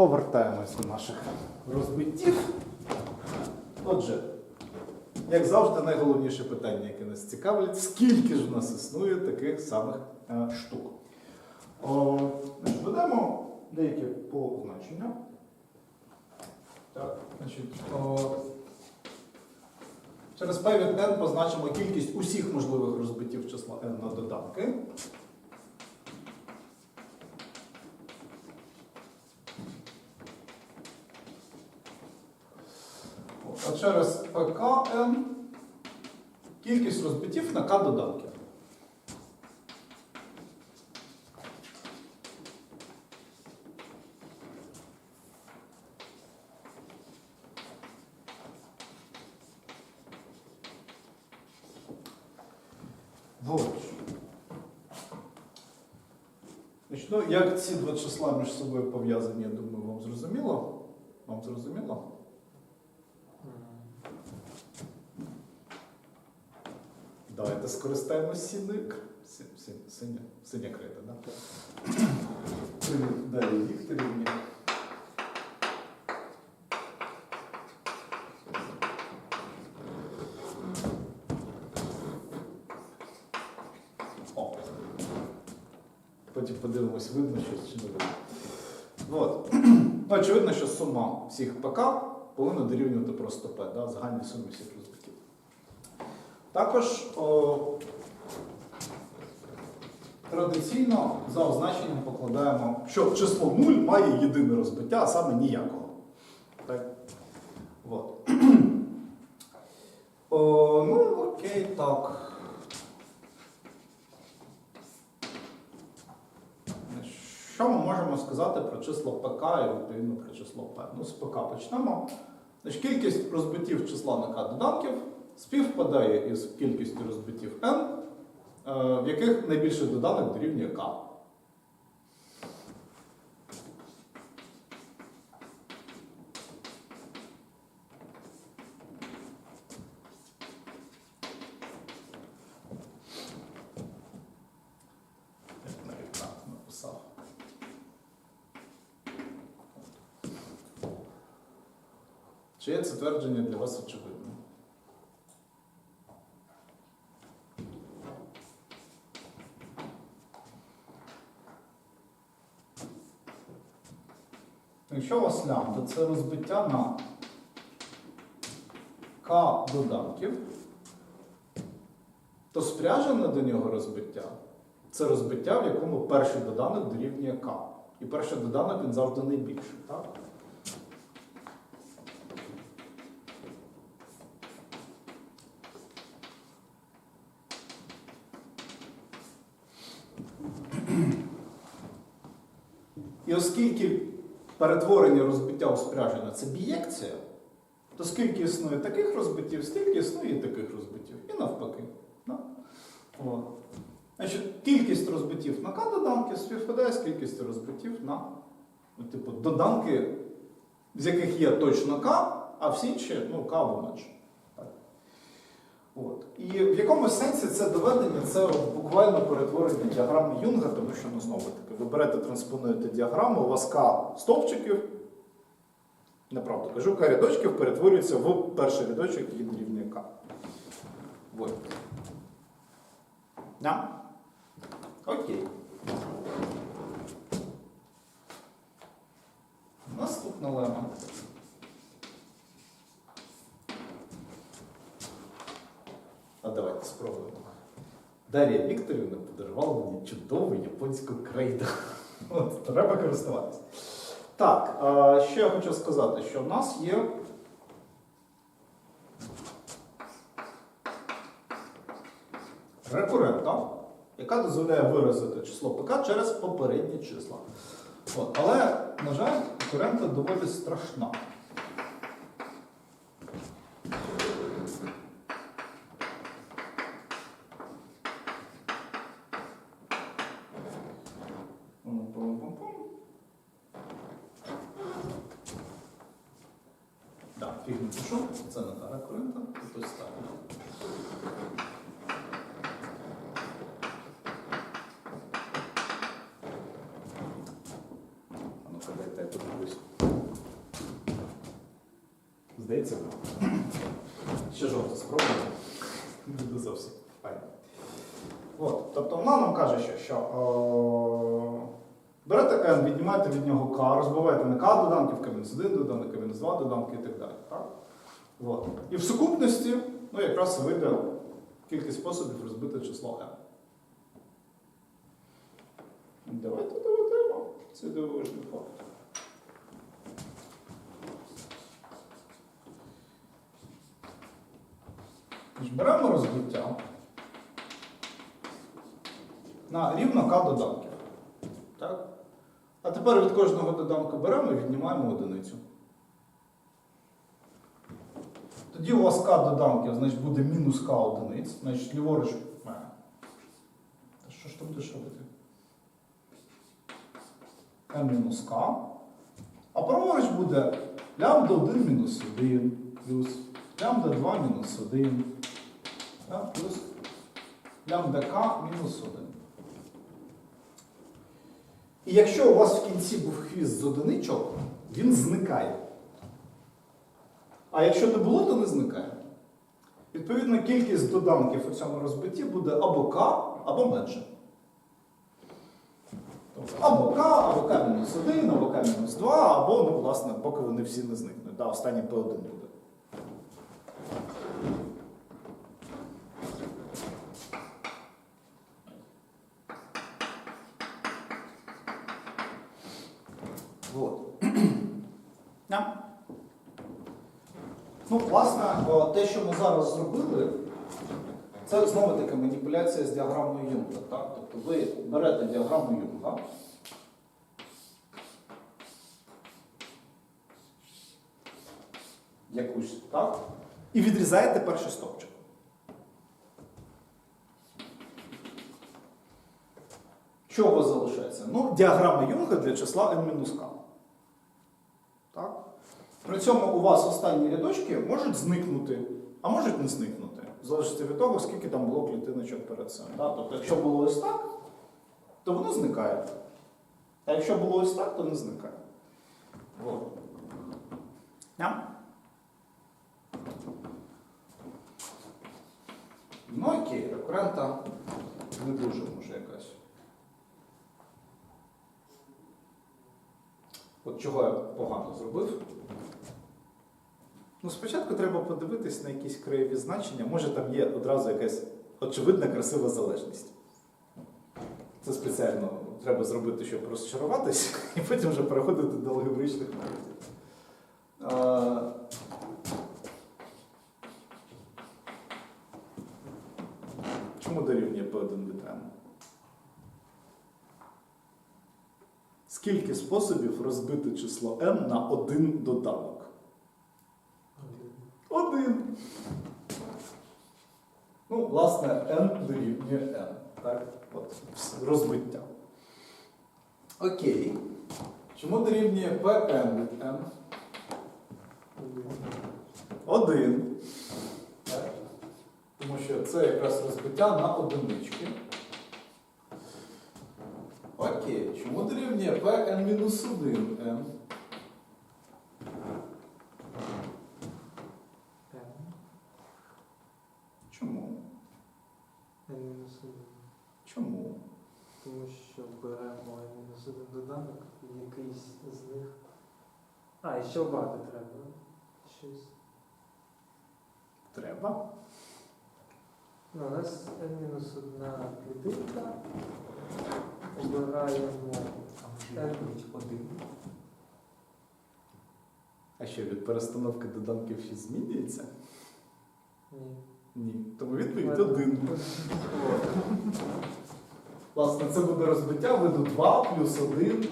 повертаємось до наших розбиттів. Отже, як завжди, найголовніше питання, яке нас цікавить, скільки ж у нас існує таких самих е, штук. О, ведемо деякі позначення. Так, значить, о, через P n позначимо кількість усіх можливих розбиттів числа n на додатки. А через PKN кількість розбиттів на К. Значить, ну, як ці два числа між собою пов'язані, я думаю, вам зрозуміло? Вам зрозуміло? Давайте скористаємось сінник. Сі- сі- Синя, синя крита, да? Привіт, Дар'я Вікторівні. О. Потім подивимось, видно щось чи не видно. От. Ну, очевидно, що сума всіх ПК повинна дорівнювати просто П, да? загальній сумі всіх розбиттів. Також о, традиційно за означенням покладаємо, що число 0 має єдине розбиття, а саме ніякого. Так? От. О, ну, окей, так. Що ми можемо сказати про число ПК і відповідно про число П? Ну, з ПК почнемо. Кількість розбиттів числа на К доданків співпадає із кількістю розбиттів n, е, в яких найбільший доданок дорівнює К. Я навіть так написав. Чи є це твердження для вас очевидним? Якщо у вас лямбда це розбиття на К доданків, то спряжене до нього розбиття це розбиття, в якому перший доданок дорівнює К. І перший доданок він завжди найбільший. Так? І оскільки перетворення розбиття у спряжене це бієкція, то скільки існує таких розбиттів, стільки існує таких розбиттів. І навпаки. Да? От. Значить, кількість розбиттів на К доданки співпадає з кількістю розбиттів на ну, типу, доданки, з яких є точно К, а всі інші ну, К або. От. І в якомусь сенсі це доведення, це буквально перетворення діаграми Юнга, тому що ну, знову таки, ви берете, транспонуєте діаграму, у вас К стовпчиків, неправду кажу, К рядочків перетворюється в перший рядочок, який дорівнює К. Да? Окей. Наступна лема. Давайте спробуємо. Дар'я Вікторівна подарувала мені чудову японську крейду. От, треба користуватися. Так, ще я хочу сказати, що в нас є рекурента, яка дозволяє виразити число ПК через попередні числа. От, але, на жаль, рекурента доволі страшна. Пум-пум-пум-пум. Так, фіг не пішов, це не та рекурента, тут ось так. А ну-ка, Дайте я подивлюсь. Здається, ще жовто спробуємо. Буде зовсім файно. От, тобто вона нам каже, що, що о, берете n, віднімаєте від нього k, розбиваєте на k доданків, k-1 доданок, k-2 доданки і так далі. Так? От. І в сукупності ну, якраз вийде кількість способів розбити число n. Давайте доведемо. Це дивовижний факт. Беремо розбиття на рівно k доданків. Так? А тепер від кожного доданку беремо і віднімаємо одиницю. Тоді у вас k доданків, значить, буде мінус k одиниць, значить ліворуч. Та що ж там будеш робити? m мінус k. А праворуч буде лямбда 1 мінус 1 плюс лямбда 2 мінус 1 так, плюс лямбда k мінус 1. І якщо у вас в кінці був хвіст з одиничок, він зникає. А якщо не було, то не зникає. Відповідно, кількість доданків у цьому розбитті буде або k, або менше. Тобто або k, або k мінус 1, або k мінус 2, або, ну, власне, поки вони всі не зникнуть. Да, останній P1 буде. Вот. Да. Ну, власне, о, те, що ми зараз зробили, це знову таки маніпуляція з діаграмою Юнга. Так? Тобто ви берете діаграму Юнга. Якусь, так? І відрізаєте перший стовпчик. Що у вас залишається? Ну, діаграма Юнга для числа n-k. Так? При цьому у вас останні рядочки можуть зникнути, а можуть не зникнути. Залежить від того, скільки там було клітиночок перед цим. Так? Тобто, якщо було ось так, то воно зникає. А якщо було ось так, то не зникає. От. Yeah. Ну окей, рекурента не дуже може якась. От чого я погано зробив. Ну, спочатку треба подивитись на якісь краєві значення. Може там є одразу якась очевидна красива залежність. Це спеціально треба зробити, щоб розчаруватись, і потім вже переходити до алгебричних методів. Чому дорівнює P1 від n? Скільки способів розбити число n на один доданок? Один. Ну, власне, n дорівнює n. Так? От, розбиття. Окей. Чому дорівнює Pn від n? Один. Так? Тому що це якраз розбиття на одинички. Окей. Чому дорівнює Pn-1 n? Чому? N-1. Чому? Тому що беремо N-1 доданок, і якийсь з них. А, і ще обрати треба. Щось. Треба. Ну, у нас N-1 клітинка. Обираємо. N один. А що від перестановки доданків щось змінюється? Ні. Ні. Тому відповідь один. Власне, це буде розбиття виду 2 плюс 1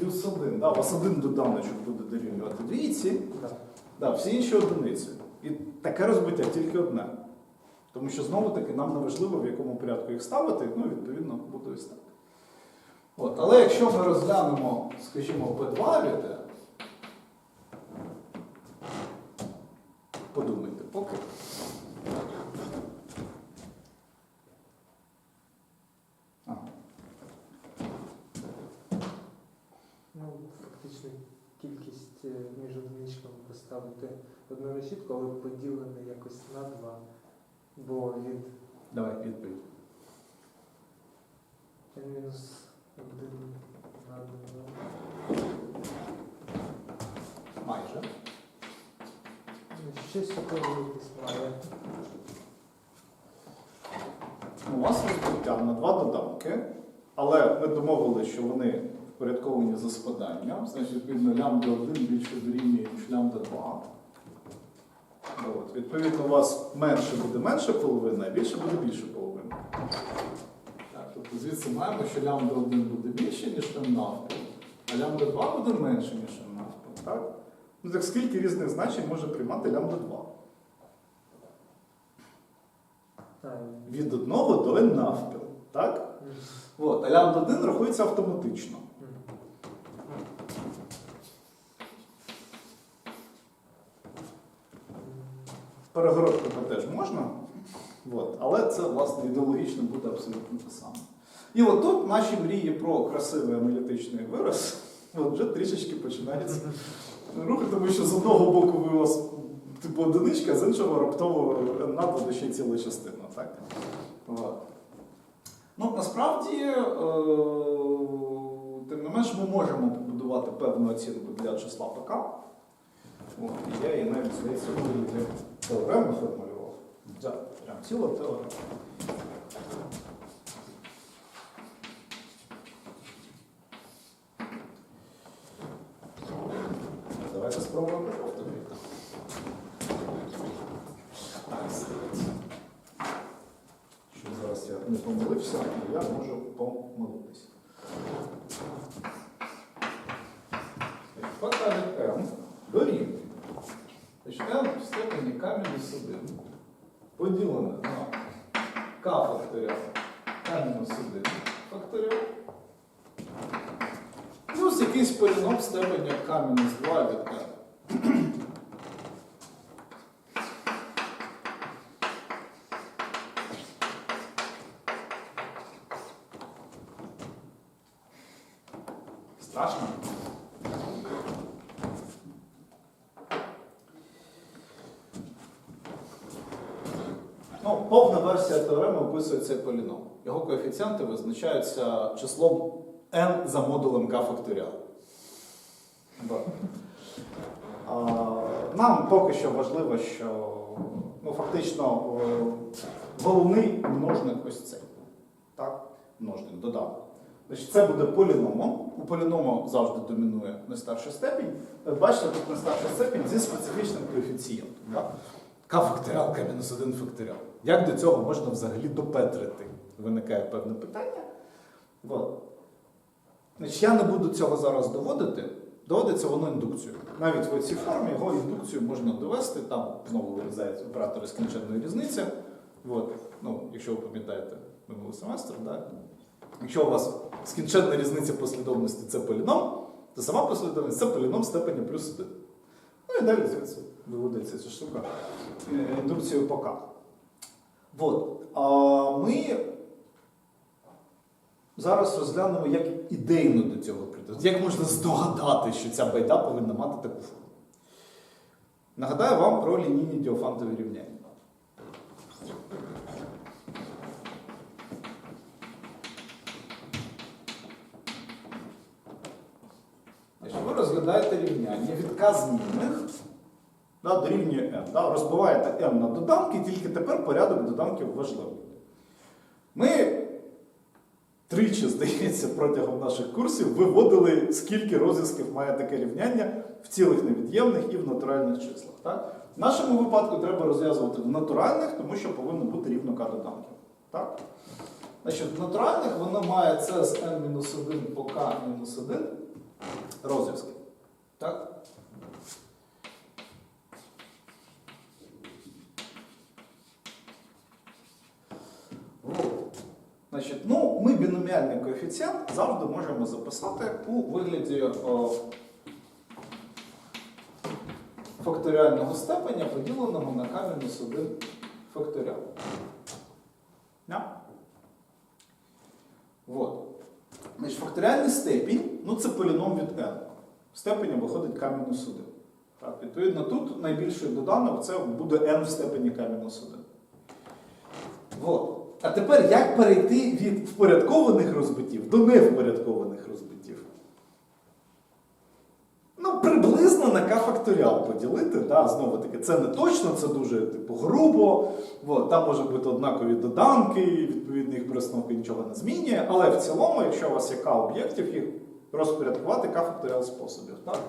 плюс 1. Да, у вас один доданочок буде дорівнювати двійці, да, всі інші одиниці. І таке розбиття тільки одне. Тому що знову таки нам не важливо, в якому порядку їх ставити, ну, відповідно, буде ось так. От. Але якщо ми розглянемо, скажімо, P2 від подумайте поки. Ага. Ну, фактично арифметичну кількість е, між одиничками поставити одну решітку, але поділене якось на два. Бо від Давай відповідь. мінус 1 на 2. Майже. Щось такого якесь має. У вас розбиття на два доданки, але ми домовилися, що вони впорядковані за спаданням, значить, відповідно, лямбда 1 більше дорівнює, ніж лямбда 2. От. Відповідно, у вас менше буде менше половина, а більше буде більше половина. Так, тобто звідси маємо, що лямбда 1 буде більше, ніж m навпіл, а лямбда 2 буде менше, ніж m навпіл. Так? Ну так скільки різних значень може приймати лямбда 2? Від 1 до n навпіл. Так? От, а лямбда 1 рахується автоматично. м. Перегородками теж можна, от, але це, власне, ідеологічно буде абсолютно те саме. І от тут наші мрії про красивий аналітичний вираз от, вже трішечки починаються рухи, тому що з одного боку ви у вас типу одиничка, з іншого раптово надо ще ціла частина. Так? От. Ну, насправді, е- тим не менш, ми можемо побудувати певну оцінку для числа ПК. От, і я її навіть здається для теореми формулював. Прям ціла теорема. Давайте спробуємо повторити. Так, здається. Щоб зараз я не помилився, і я можу помилитися. Фактор m дорівнює. Значить, М в степені К мінус 1 поділено на К факторіал К мінус 1 факторіал плюс якийсь поліном степені К мінус 2 від k. Страшно? Ну, повна версія теореми описує цей поліном. Його коефіцієнти визначаються числом n за модулем k факторіал. Нам поки що важливо, що ну, фактично е, головний множник ось цей. Так? Множник доданок. Значить, це буде поліномом. У поліному завжди домінує найстарша степінь. Бачите, тут найстарша степінь зі специфічним коефіцієнтом. Так? К факторіал, К мінус 1 факторіал. Як до цього можна взагалі допетрити? Виникає певне питання. От. Значить, я не буду цього зараз доводити. Доводиться воно індукцією. Навіть в цій формі його індукцію можна довести, там знову вирізається оператори скінченної різниці. От. Ну, якщо ви пам'ятаєте минулий семестр, да? якщо у вас скінченна різниця послідовності це поліном, то сама послідовність це поліном степені плюс 1. Ну і далі звідси виводиться ця штука е, індукцією по От. А ми зараз розглянемо, як ідейно до цього прийти. Як можна здогадати, що ця байда повинна мати таку форму. Нагадаю вам про лінійні діофантові рівняння. Значить, ви розглядаєте рівняння від k змінних да, дорівнює n. Да, розбиваєте n на доданки, тільки тепер порядок доданків важливий. Ми тричі, здається, протягом наших курсів виводили, скільки розв'язків має таке рівняння в цілих невід'ємних і в натуральних числах. Так? В нашому випадку треба розв'язувати в натуральних, тому що повинно бути рівно k доданків. Так? Значить, в натуральних воно має це з n-1 по k-1 розв'язки. Так? Значить, ну, ми біноміальний коефіцієнт завжди можемо записати у вигляді о, факторіального степеня, поділеного на k-1 факторіал. Да? Вот. Значить, факторіальний степінь, ну це поліном від n. степені виходить к мінус 1. Так, відповідно, тут найбільший доданок це буде n в степені к мінус 1. От. А тепер як перейти від впорядкованих розбиттів до невпорядкованих розбиттів? Ну, приблизно на k факторіал поділити. Да? Знову таки, це не точно, це дуже типу, грубо. От, там може бути однакові доданки, відповідно їх перестановка нічого не змінює. Але в цілому, якщо у вас є k об'єктів, їх розпорядкувати k факторіал способів. Так?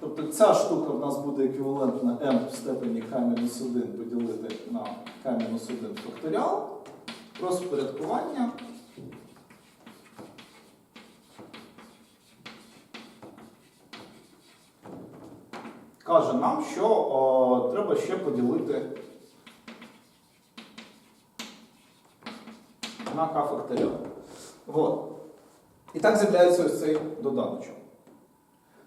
Тобто ця штука в нас буде еквівалентна m в степені k-1 поділити на k-1 факторіал. Розпорядкування. Каже нам, що о, треба ще поділити на k факторіал. Вот. І так з'являється ось цей доданочок.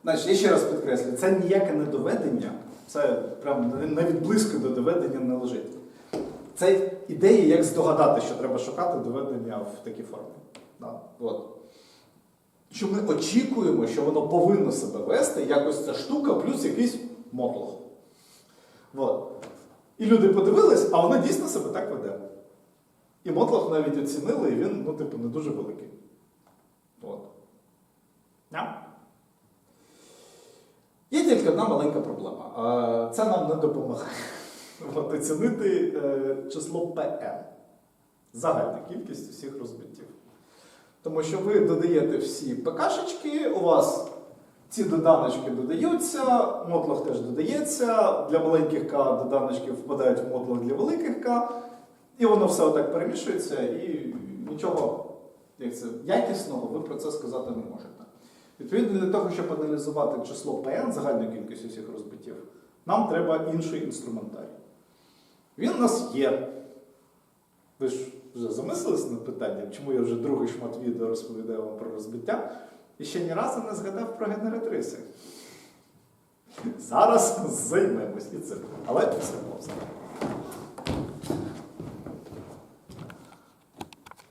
Значить, я ще раз підкреслю, це ніяке не доведення, це прям навіть близько до доведення не лежить. Це ідея, як здогадати, що треба шукати доведення в такій формі. Да. От. Що ми очікуємо, що воно повинно себе вести, якось ця штука плюс якийсь мотлох. От. І люди подивились, а воно дійсно себе так веде. І мотлох навіть оцінили, і він, ну, типу, не дуже великий. От. Yeah. Є тільки одна маленька проблема. Це нам не допомагає. Оцінити е, число PN. Загальна кількість усіх розбиттів. Тому що ви додаєте всі ПКшечки, у вас ці доданочки додаються, мотлох теж додається. Для маленьких К доданочки впадають в мотлох для великих К. І воно все отак перемішується, і нічого як це, якісного ви про це сказати не можете. Відповідно, для того, щоб аналізувати число PN, загальну кількість усіх розбиттів, нам треба інший інструментарій. Він у нас є. Ви ж вже замислились над питанням, чому я вже другий шмат відео розповідаю вам про розбиття, і ще ні разу не згадав про генератриси. Зараз займемось і цим. Але після паузи.